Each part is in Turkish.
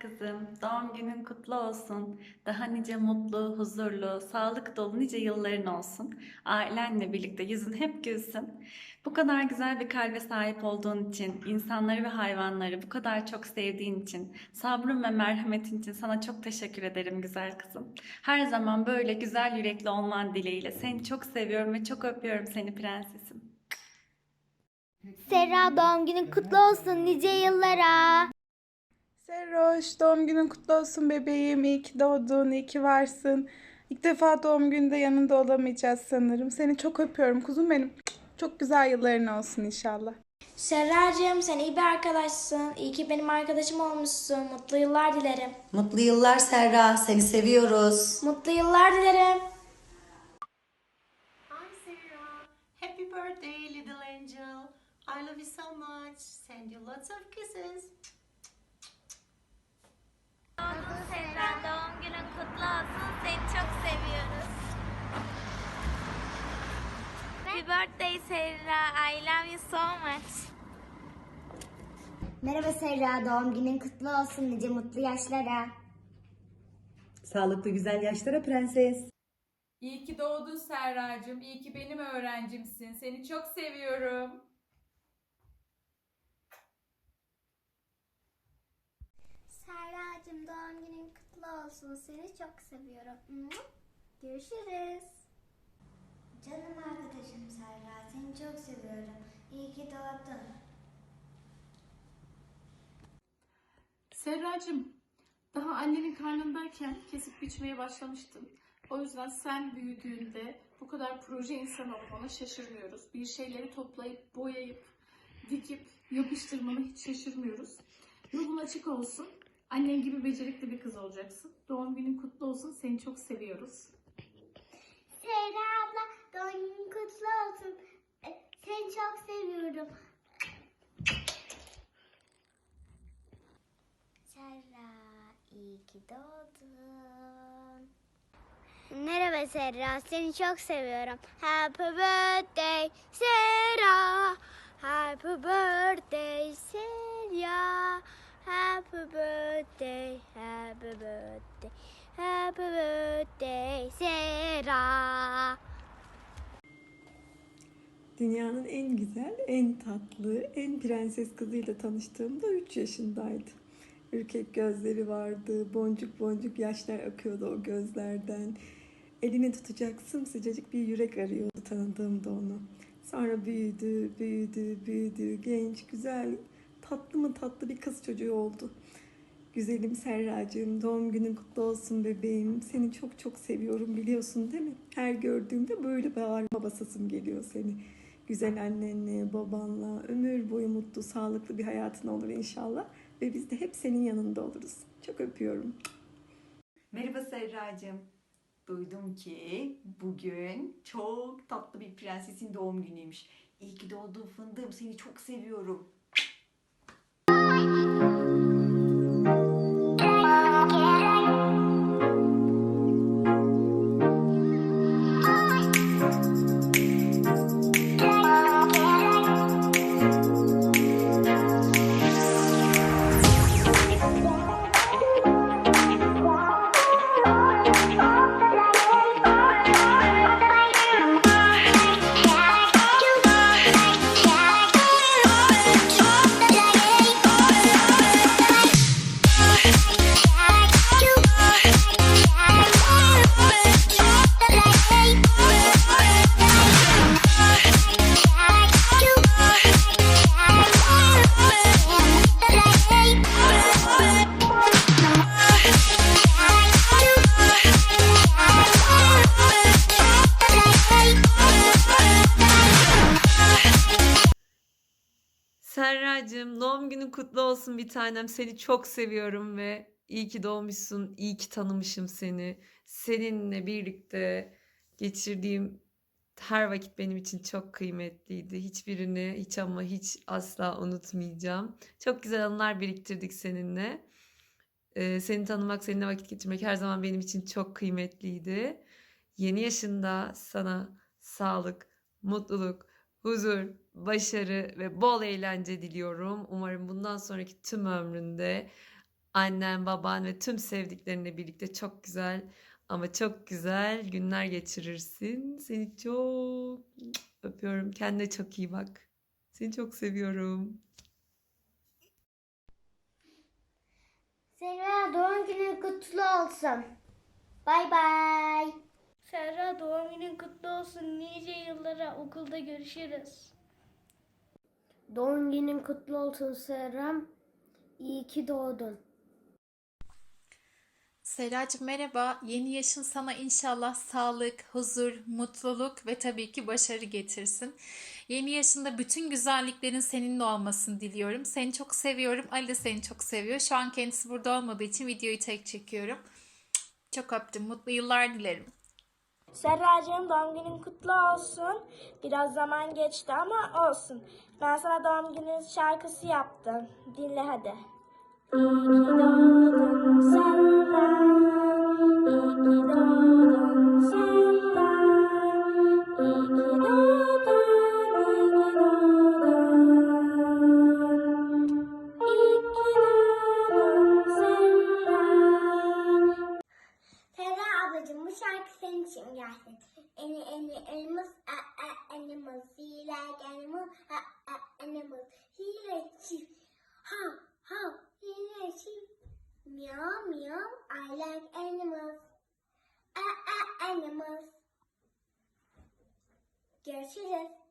kızım. Doğum günün kutlu olsun. Daha nice mutlu, huzurlu, sağlık dolu nice yılların olsun. Ailenle birlikte yüzün hep gülsün. Bu kadar güzel bir kalbe sahip olduğun için, insanları ve hayvanları bu kadar çok sevdiğin için, sabrın ve merhametin için sana çok teşekkür ederim güzel kızım. Her zaman böyle güzel yürekli olman dileğiyle. Seni çok seviyorum ve çok öpüyorum seni prensesim. Serra doğum günün kutlu olsun nice yıllara. Serroş, doğum günün kutlu olsun bebeğim. İyi ki doğdun, iyi ki varsın. İlk defa doğum gününde yanında olamayacağız sanırım. Seni çok öpüyorum kuzum benim. Çok güzel yılların olsun inşallah. Serracığım sen iyi bir arkadaşsın. İyi ki benim arkadaşım olmuşsun. Mutlu yıllar dilerim. Mutlu yıllar Serra. Seni seviyoruz. Mutlu yıllar dilerim. Hi Sarah. Happy birthday little angel. I love you so much. Send you lots of kisses. Serra doğum günün kutlu olsun seni çok seviyoruz. Happy birthday Serra I love you so much. Merhaba Serra, doğum günün kutlu olsun nice mutlu yaşlara. Sağlıklı güzel yaşlara prenses. İyi ki doğdun Serracığım. İyi ki benim öğrencimsin. Seni çok seviyorum. Serracığım doğum olsun seni çok seviyorum. Görüşürüz. Canım arkadaşım Serra, seni çok seviyorum. İyi ki doğdun. Serracığım, daha annenin karnındayken kesip biçmeye başlamıştım. O yüzden sen büyüdüğünde bu kadar proje insanı olmana şaşırmıyoruz. Bir şeyleri toplayıp, boyayıp, dikip, yapıştırmana hiç şaşırmıyoruz. Yolun açık olsun. Annen gibi becerikli bir kız olacaksın. Doğum günün kutlu olsun. Seni çok seviyoruz. Serra abla doğum günün kutlu olsun. E, Seni çok seviyorum. Serra iyi ki doğdun. Merhaba Serra seni çok seviyorum. Happy birthday Serra. Happy birthday Serra. Happy birthday, happy birthday, happy birthday Serra. Dünyanın en güzel, en tatlı, en prenses kızıyla tanıştığımda 3 yaşındaydı. Ürkek gözleri vardı, boncuk boncuk yaşlar akıyordu o gözlerden. Elini tutacak sımsıcacık bir yürek arıyordu tanıdığımda onu. Sonra büyüdü, büyüdü, büyüdü, genç, güzel, tatlı mı tatlı bir kız çocuğu oldu. Güzelim Serracığım, doğum günün kutlu olsun bebeğim. Seni çok çok seviyorum biliyorsun değil mi? Her gördüğümde böyle bağırma basasım geliyor seni. Güzel annenle, babanla, ömür boyu mutlu, sağlıklı bir hayatın olur inşallah. Ve biz de hep senin yanında oluruz. Çok öpüyorum. Merhaba Serracığım. Duydum ki bugün çok tatlı bir prensesin doğum günüymüş. İyi ki doğdun fındığım. Seni çok seviyorum. Serracığım doğum günün kutlu olsun bir tanem. Seni çok seviyorum ve iyi ki doğmuşsun. iyi ki tanımışım seni. Seninle birlikte geçirdiğim her vakit benim için çok kıymetliydi. Hiçbirini hiç ama hiç asla unutmayacağım. Çok güzel anılar biriktirdik seninle. Ee, seni tanımak, seninle vakit geçirmek her zaman benim için çok kıymetliydi. Yeni yaşında sana sağlık, mutluluk, huzur, başarı ve bol eğlence diliyorum. Umarım bundan sonraki tüm ömründe annen, baban ve tüm sevdiklerinle birlikte çok güzel ama çok güzel günler geçirirsin. Seni çok öpüyorum. Kendine çok iyi bak. Seni çok seviyorum. Serra doğum günün kutlu olsun. Bay bay. Serra doğum günün kutlu olsun. Nice yıllara okulda görüşürüz. Doğum günün kutlu olsun Serram. İyi ki doğdun. Seracığım merhaba. Yeni yaşın sana inşallah sağlık, huzur, mutluluk ve tabii ki başarı getirsin. Yeni yaşında bütün güzelliklerin seninle olmasını diliyorum. Seni çok seviyorum. Ali de seni çok seviyor. Şu an kendisi burada olmadığı için videoyu tek çekiyorum. Çok öptüm. Mutlu yıllar dilerim. Serracığım doğum günün kutlu olsun. Biraz zaman geçti ama olsun. Ben sana doğum günü şarkısı yaptım. Dinle hadi. İyi ki doğdun Serra. Ablacığım bu şarkı senin için gelsin. Eni eni elmas a a animals he like animals a a animals he like sheep how how he like sheep meow meow I like animals a a animals Görüşürüz.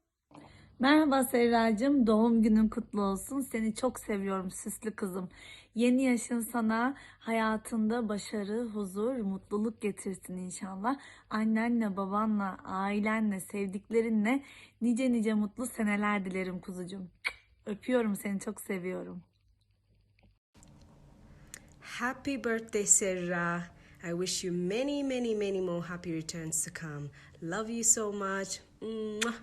Merhaba Serracığım, doğum günün kutlu olsun. Seni çok seviyorum süslü kızım. Yeni yaşın sana hayatında başarı, huzur, mutluluk getirsin inşallah. Annenle, babanla, ailenle, sevdiklerinle nice nice mutlu seneler dilerim kuzucuğum. Öpüyorum seni, çok seviyorum. Happy birthday, Serra. I wish you many, many, many more happy returns to come. Love you so much. Mwah.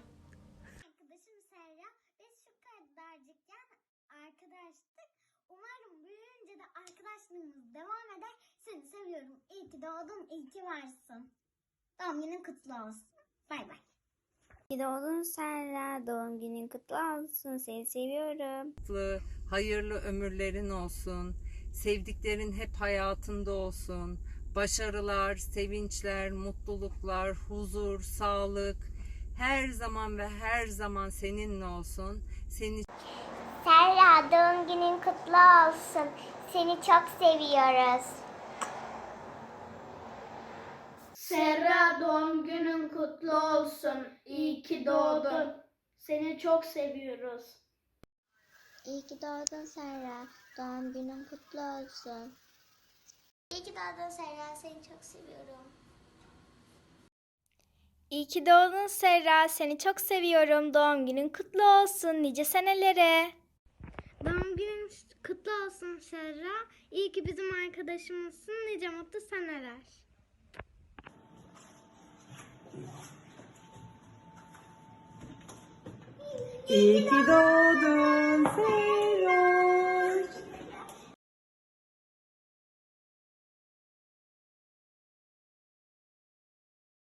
Arkadaşım Serra, biz şu kadarcıkken arkadaştık. Umarım büyüyünce de arkadaşlığımız devam eder. Seni seviyorum. İyi ki doğdun, iyi ki varsın. Doğum günün kutlu olsun. Bay bay. İyi doğdun Serra. Doğum günün kutlu olsun. Seni seviyorum. mutlu, hayırlı ömürlerin olsun. Sevdiklerin hep hayatında olsun. Başarılar, sevinçler, mutluluklar, huzur, sağlık her zaman ve her zaman seninle olsun. Seni Serra, doğum günün kutlu olsun. Seni çok seviyoruz. Serra, doğum günün kutlu olsun. İyi ki doğdun. Seni çok seviyoruz. İyi ki doğdun Serra. Doğum günün kutlu olsun. İyi ki doğdun Serra, seni çok seviyorum. İyi ki doğdun Serra. Seni çok seviyorum. Doğum günün kutlu olsun. Nice senelere. Kutlu olsun Serra. İyi ki bizim arkadaşımızsın. Nice mutlu seneler. İyi ki doğdun Serra.